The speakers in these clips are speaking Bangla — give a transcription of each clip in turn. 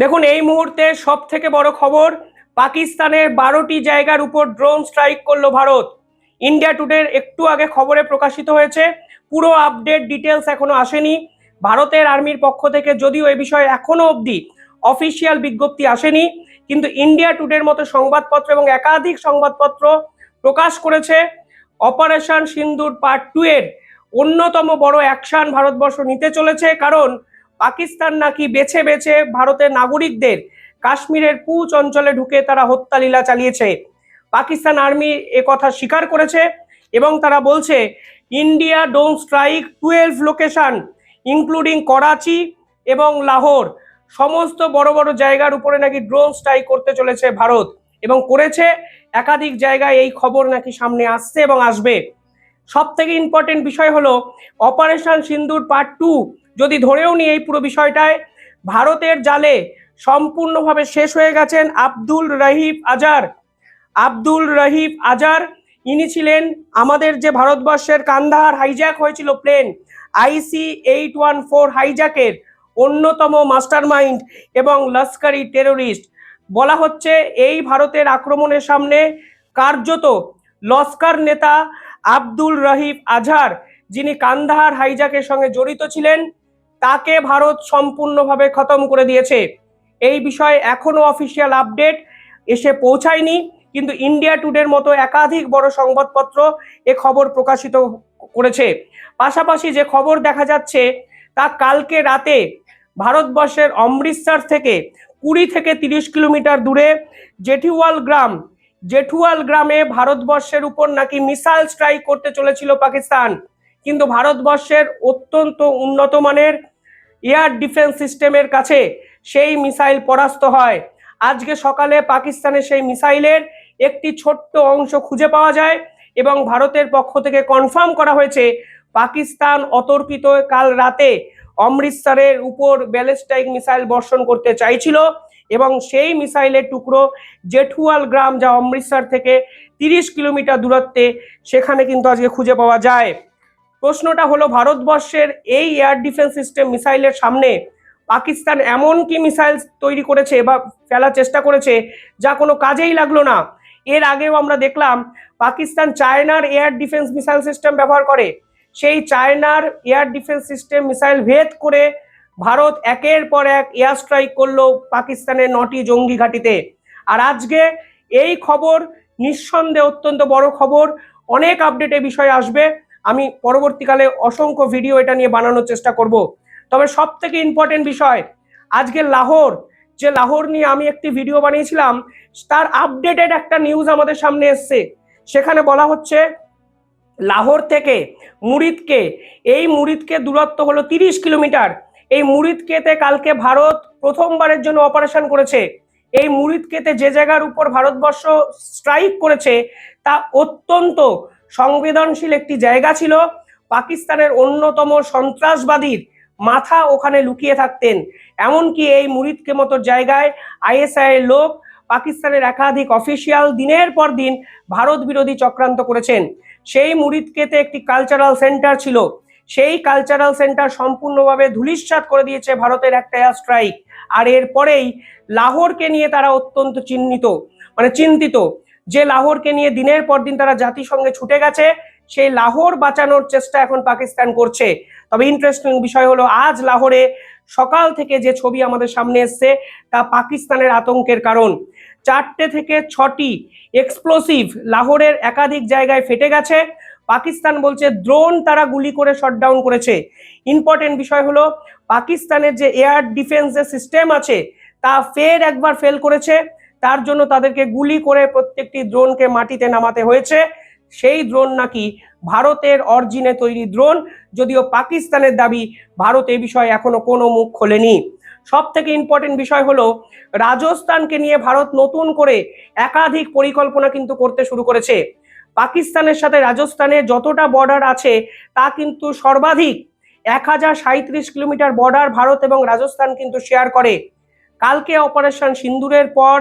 দেখুন, এই মুহূর্তে সব থেকে বড় খবর, পাকিস্তানের বারোটি জায়গার উপর ড্রোন স্ট্রাইক করল ভারত। ইন্ডিয়া টুডের একটু আগে খবরে প্রকাশিত হয়েছে, পুরো আপডেট ডিটেলস এখনও আসেনি। ভারতের আর্মির পক্ষ থেকে যদিও এ বিষয়ে এখনও অবধি অফিসিয়াল বিজ্ঞপ্তি আসেনি, কিন্তু ইন্ডিয়া টুডের মতো সংবাদপত্র এবং একাধিক সংবাদপত্র প্রকাশ করেছে। অপারেশন সিন্দুর পার্ট টু এর অন্যতম বড় অ্যাকশন ভারতবর্ষ নিতে চলেছে, কারণ পাকিস্তান নাকি বেছে বেছে ভারতের নাগরিকদের কাশ্মীরের পুঁচ অঞ্চলে ঢুকে তারা হত্যালীলা চালিয়েছে। পাকিস্তান আর্মি এ কথা স্বীকার করেছে এবং তারা বলছে, India don't strike twelve location, including Karachi এবং লাহোর। সমস্ত বড় বড় জায়গার উপরে নাকি ড্রোন স্ট্রাইক করতে চলেছে ভারত এবং করেছে। একাধিক জায়গায় এই খবর নাকি সামনে আসছে এবং আসবে। সব থেকে ইম্পর্টেন্ট বিষয় হলো, অপারেশন সিন্দুর পার্ট টু যদি ধরেও নিই এই পুরো বিষয়টায়, ভারতের জালে সম্পূর্ণভাবে শেষ হয়ে গেছেন আব্দুল রহিফ আজার। আব্দুল রহিফ আজার, ইনি ছিলেন আমাদের যে ভারতবর্ষের কান্দাহার হাইজ্যাক হয়েছিল plane IC eight one four হাইজ্যাকের অন্যতম মাস্টারমাইন্ড এবং লস্করি টেরোরিস্ট বলা হচ্ছে এই ভারতের আক্রমণের সামনে কার্যত লস্কর নেতা আব্দুল রহিফ আজহার যিনি কান্দাহার হাইজাকের সঙ্গে জড়িত ছিলেন তাকে ভারত সম্পূর্ণভাবে খতম করে দিয়েছে। এই বিষয়ে এখনও অফিসিয়াল আপডেট এসে পৌঁছায়নি, কিন্তু ইন্ডিয়া টুডের মতো একাধিক বড় সংবাদপত্র এ খবর প্রকাশিত করেছে। পাশাপাশি যে খবর দেখা যাচ্ছে, তা কালকে রাতে ভারতবর্ষের অমৃতসর থেকে কুড়ি থেকে তিরিশ কিলোমিটার দূরে জেঠিওয়াল গ্রাম, জেঠুয়াল গ্রামে ভারতবর্ষের উপর নাকি মিসাইল স্ট্রাইক করতে চলেছিল পাকিস্তান। কিন্তু ভারতবর্ষের অত্যন্ত উন্নত মানের এয়ার ডিফেন্স সিস্টেমের কাছে সেই মিসাইল পরাস্ত হয়। আজকে সকালে পাকিস্তানের সেই মিসাইলের একটি ছোট্ট অংশ খুঁজে পাওয়া যায় এবং ভারতের পক্ষ থেকে কনফার্ম করা হয়েছে, পাকিস্তান অতর্কিত কাল রাতে অমৃতসরের উপর ব্যালিস্টাইক মিসাইল বর্ষণ করতে চাইছিল এবং সেই মিসাইলের টুকরো জেঠুয়াল গ্রাম, যা অমৃতসর থেকে তিরিশ কিলোমিটার দূরত্বে, সেখানে কিন্তু আজকে খুঁজে পাওয়া যায়। প্রশ্নটা হলো, ভারতবর্ষের এই এয়ার ডিফেন্স সিস্টেম মিসাইলের সামনে পাকিস্তান এমন কি মিসাইল তৈরি করেছে বা ফেলার চেষ্টা করেছে যা কোনো কাজেই লাগল না? এর আগেও আমরা দেখলাম, পাকিস্তান চায়নার এয়ার ডিফেন্স মিসাইল সিস্টেম ব্যবহার করে। সেই চায়নার এয়ার ডিফেন্স সিস্টেম মিসাইল ভেদ করে ভারত একের পর এক এয়ার স্ট্রাইক করল পাকিস্তানের নটি জঙ্গি ঘাঁটিতে। আর আজকে এই খবর নিঃসন্দেহে অত্যন্ত বড় খবর। অনেক আপডেট বিষয় আসবে। আমি পরবর্তীকালে অসংখ্য ভিডিও এটা নিয়ে বানানোর চেষ্টা করব। তবে সব থেকে ইম্পর্টেন্ট বিষয়, আজকে লাহোর, যে লাহোর নিয়ে আমি একটি ভিডিও বানিয়েছিলাম, তার আপডেটেড একটা নিউজ আমাদের সামনে এসছে। সেখানে বলা হচ্ছে, লাহোর থেকে মুরিদকে, এই মুরিদকে দূরত্ব হলো তিরিশ কিলোমিটার। এই মুরিদকেতে কালকে ভারত প্রথমবারের জন্য অপারেশন করেছে। এই মুরিদকেতে যে জায়গার উপর ভারতবর্ষ স্ট্রাইক করেছে, তা অত্যন্ত সংবেদনশীল একটি জায়গা ছিল। পাকিস্তানের অন্যতম সন্ত্রাসবাদীর মাথা ওখানে লুকিয়ে থাকতেন। এমনকি এই মুরিদকে মতো জায়গায় আইএসআই লোক পাকিস্তানের একাধিক অফিসিয়াল দিনের পর দিন ভারত বিরোধী চক্রান্ত করেছেন। সেই মুরিদকেতে একটি কালচারাল সেন্টার ছিল। সেই কালচারাল সেন্টার সম্পূর্ণভাবে ধুলিস্বাত করে দিয়েছে ভারতের একটা স্ট্রাইক আর এরপরেই লাহোরকে নিয়ে তারা অত্যন্ত চিহ্নিত মানে চিন্তিত। যে লাহোরকে নিয়ে দিনের পর দিন তারা জাতিসংঘে ছুটে গেছে, সেই লাহোর বাঁচানোর চেষ্টা এখন পাকিস্তান করছে। তবে ইন্টারেস্টিং বিষয় হলো, আজ লাহোরে সকাল থেকে যে ছবি আমাদের সামনে এসছে, তা পাকিস্তানের আতঙ্কের কারণ। চারটে থেকে ছটি এক্সপ্লোসিভ লাহোরের একাধিক জায়গায় ফেটে গেছে। পাকিস্তান বলছে ড্রোন তারা গুলি করে শটডাউন করেছে। ইম্পর্টেন্ট বিষয় হলো, পাকিস্তানের যে এয়ার ডিফেন্সের সিস্টেম আছে, তা ফের একবার ফেল করেছে। তার জন্য তাদেরকে গুলি করে প্রত্যেকটি ড্রোনকে মাটিতে নামাতে হয়েছে। সেই ড্রোন নাকি ভারতের অরিজিনে তৈরি ড্রোন, যদিও পাকিস্তানের দাবি ভারত এ বিষয়ে এখনও কোনো মুখ খোলেনি। সব থেকে ইম্পর্টেন্ট বিষয় হলো, রাজস্থানকে নিয়ে ভারত নতুন করে একাধিক পরিকল্পনা কিন্তু করতে শুরু করেছে। পাকিস্তানের সাথে রাজস্থানের যতটা বর্ডার আছে, তা কিন্তু সর্বাধিক এক হাজার সাঁত্রিশ কিলোমিটার বর্ডার ভারত এবং রাজস্থান কিন্তু শেয়ার করে। কালকে অপারেশন সিন্দুরের পর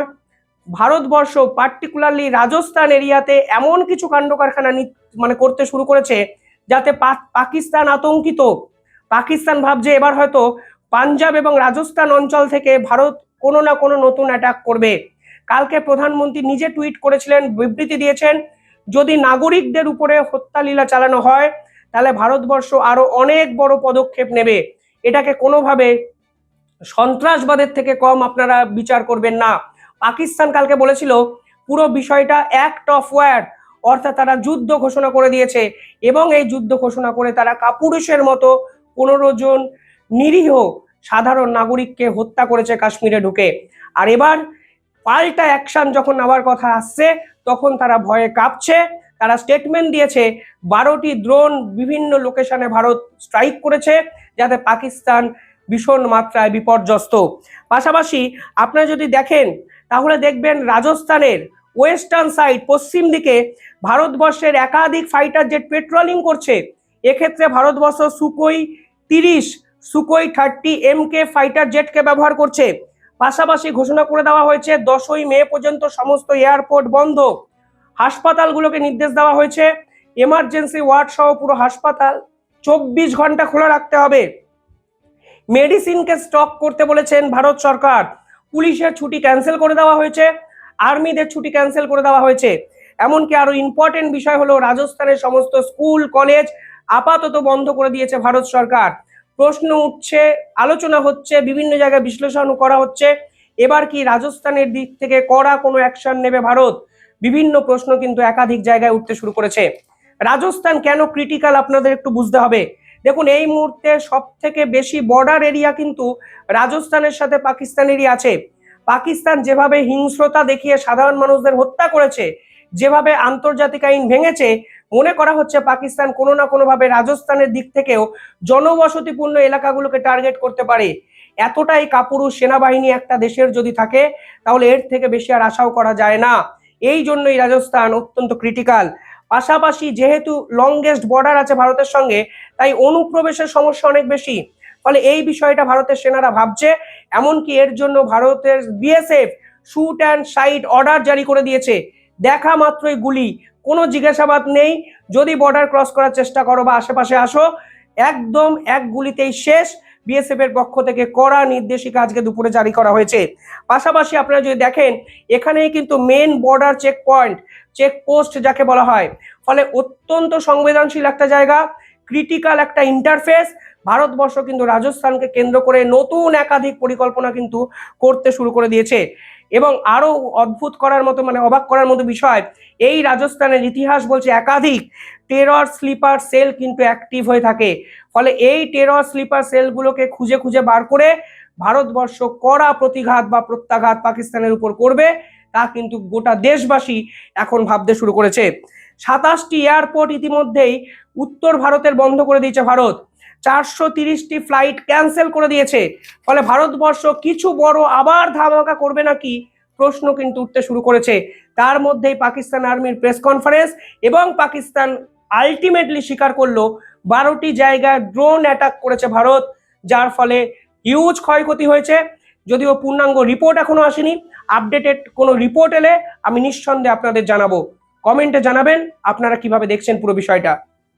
ভারতবর্ষ পার্টিকুলারলি রাজস্থান এরিয়াতে এমন কিছু কাণ্ড কারখানা মানে করতে শুরু করেছে যাতে পাকিস্তান আতঙ্কিত। পাকিস্তান ভাবছে এবার হয়তো পাঞ্জাব এবং রাজস্থান অঞ্চল থেকে ভারত কোনো না কোনো নতুন অ্যাটাক করবে। কালকে প্রধানমন্ত্রী নিজে টুইট করেছিলেন, বিবৃতি দিয়েছেন, যদি নাগরিকদের উপরে হত্যালীলা চালানো হয়, তাহলে ভারতবর্ষ আরও অনেক বড় পদক্ষেপ নেবে। এটাকে কোনোভাবে সন্ত্রাসবাদের থেকে কম আপনারা বিচার করবেন না। পাকিস্তান কালকে বলেছিল, পুরো বিষয়টা অ্যাক্ট অফ ওয়ার অর্থাৎ তারা যুদ্ধ ঘোষণা করে দিয়েছে এবং এই যুদ্ধ ঘোষণা করে তারা কাপুরুষের মতো পনেরো জন নিরীহ সাধারণ নাগরিককে হত্যা করেছে কাশ্মীরে ঢুকে। আর এবার পাল্টা অ্যাকশন যখন নেওয়ার কথা আসছে, তখন তারা ভয়ে কাঁপছে। তারা স্টেটমেন্ট দিয়েছে, বারোটি ড্রোন বিভিন্ন লোকেশনে ভারত স্ট্রাইক করেছে যাতে পাকিস্তান ভীষণ মাত্রায় বিপর্যস্ত। পাশাপাশি আপনারা যদি দেখেন তাহলে দেখবেন রাজস্থানের ওয়েস্টার্ন সাইড, পশ্চিম দিকে ভারতবর্ষের একাধিক ফাইটার জেট পেট্রোলিং করছে। এক্ষেত্রে ভারতবর্ষ সুকোই তিরিশ, Sukhoi thirty M K fighter জেটকে ব্যবহার করছে। পাশাপাশি ঘোষণা করে দেওয়া হয়েছে, দশই মে পর্যন্ত সমস্ত এয়ারপোর্ট বন্ধ। হাসপাতালগুলোকে নির্দেশ দেওয়া হয়েছে। এমার্জেন্সি ওয়ার্ড সহ পুরো হাসপাতাল চব্বিশ ঘণ্টা খোলা রাখতে হবে। মেডিসিনকে স্টক করতে বলেছেন ভারত সরকার। পুলিশের ছুটি ক্যান্সেল করে দেওয়া হয়েছে, আর্মিদের ছুটি ক্যান্সেল করে দেওয়া হয়েছে। এমনকি আরও ইম্পর্টেন্ট বিষয় হলো, রাজস্থানের সমস্ত স্কুল, কলেজ আপাতত বন্ধ করে দিয়েছে ভারত সরকার। প্রশ্ন উঠছে, আলোচনা হচ্ছে, বিভিন্ন জায়গায় বিশ্লেষণ করা হচ্ছে, এবার কি রাজস্থানের দিক থেকে কড়া কোনো অ্যাকশন নেবে ভারত? বিভিন্ন প্রশ্ন কিন্তু একাধিক জায়গায় উঠতে শুরু করেছে। রাজস্থান কেন ক্রিটিক্যাল আপনাদের একটু বুঝতে হবে। দেখুন, এই মুহূর্তে সব থেকে বেশি বর্ডার এরিয়া কিন্তু রাজস্থানের সাথে পাকিস্তানেরই আছে। পাকিস্তান যেভাবে হিংস্রতা দেখিয়ে সাধারণ মানুষদের হত্যা করেছে, যেভাবে আন্তর্জাতিক আইন ভেঙেছে, মনে করা হচ্ছে পাকিস্তান কোনো না কোনোভাবে রাজস্থানের দিক থেকেও জনবসতিপূর্ণ এলাকাগুলোকে টার্গেট করতে পারে। এতটাই কাপুরুষ সেনাবাহিনী একটা দেশের যদি থাকে, তাহলে এর থেকে বেশি আর আশাও করা যায় না। এই জন্যই রাজস্থান অত্যন্ত ক্রিটিক্যাল পাশাপাশি যেহেতু লংগেস্ট বর্ডার আছে ভারতের সঙ্গে, তাই অনুপ্রবেশের সমস্যা অনেক বেশি। ফলে এই বিষয়টা ভারতের সেনারা ভাবছে, এমনকি এর জন্য ভারতের BSF shoot and sight order জারি করে দিয়েছে। দেখা মাত্রই গুলি। কোনো জিজ্ঞাসাবাদ নেই। যদি বর্ডার ক্রস করার চেষ্টা করো বা আশেপাশে আসো, একদম এক গুলিতেই শেষ। বিএসএফ এর পক্ষ থেকে কড়া নির্দেশিকা আজকে দুপুরে জারি করা হয়েছে। পাশাপাশি আপনারা যদি দেখেন, এখানেই কিন্তু main border checkpoint check post যাকে বলা হয়, ফলে অত্যন্ত সংবেদনশীল একটা জায়গা ক্রিটিক্যাল একটা ইন্টারফেস ভারতবর্ষ কিন্তু রাজস্থানকে কেন্দ্র করে নতুন একাধিক পরিকল্পনা কিন্তু করতে শুরু করে দিয়েছে। এবং আরও অদ্ভুত করার মতো মানে অবাক করার মতো বিষয়, এই রাজস্থানের ইতিহাস বলছে একাধিক টেরর স্লিপার সেল কিন্তু অ্যাক্টিভ হয়ে থাকে। ফলে এই টেরর স্লিপার সেলগুলোকে খুঁজে খুঁজে বার করে ভারতবর্ষ কড়া প্রতিঘাত বা প্রত্যাঘাত পাকিস্তানের উপর করবে, তা কিন্তু গোটা দেশবাসী এখন ভাবতে শুরু করেছে। সাতাশটি এয়ারপোর্ট ইতিমধ্যেই উত্তর ভারতের বন্ধ করে দিয়েছে ভারত। চারশো তিরিশটি ফ্লাইট ক্যান্সেল করে দিয়েছে। ফলে ভারতবর্ষ কিছু বড় আবার ধামাকা করবে নাকি? প্রশ্ন কিন্তু উঠতে শুরু করেছে। তার মধ্যেই পাকিস্তান আর্মির প্রেস কনফারেন্স এবং পাকিস্তান আলটিমেটলি স্বীকার করল, বারোটি জায়গায় ড্রোন অ্যাটাক করেছে ভারত, যার ফলে হিউজ ক্ষয়ক্ষতি হয়েছে। যদিও পূর্ণাঙ্গ রিপোর্ট এখনও আসেনি। আপডেটেড কোনো রিপোর্ট এলে আমি নিঃসন্দেহে আপনাদের জানাব। কমেন্টে জানাবেন, আপনারা কীভাবে দেখছেন পুরো বিষয়টা।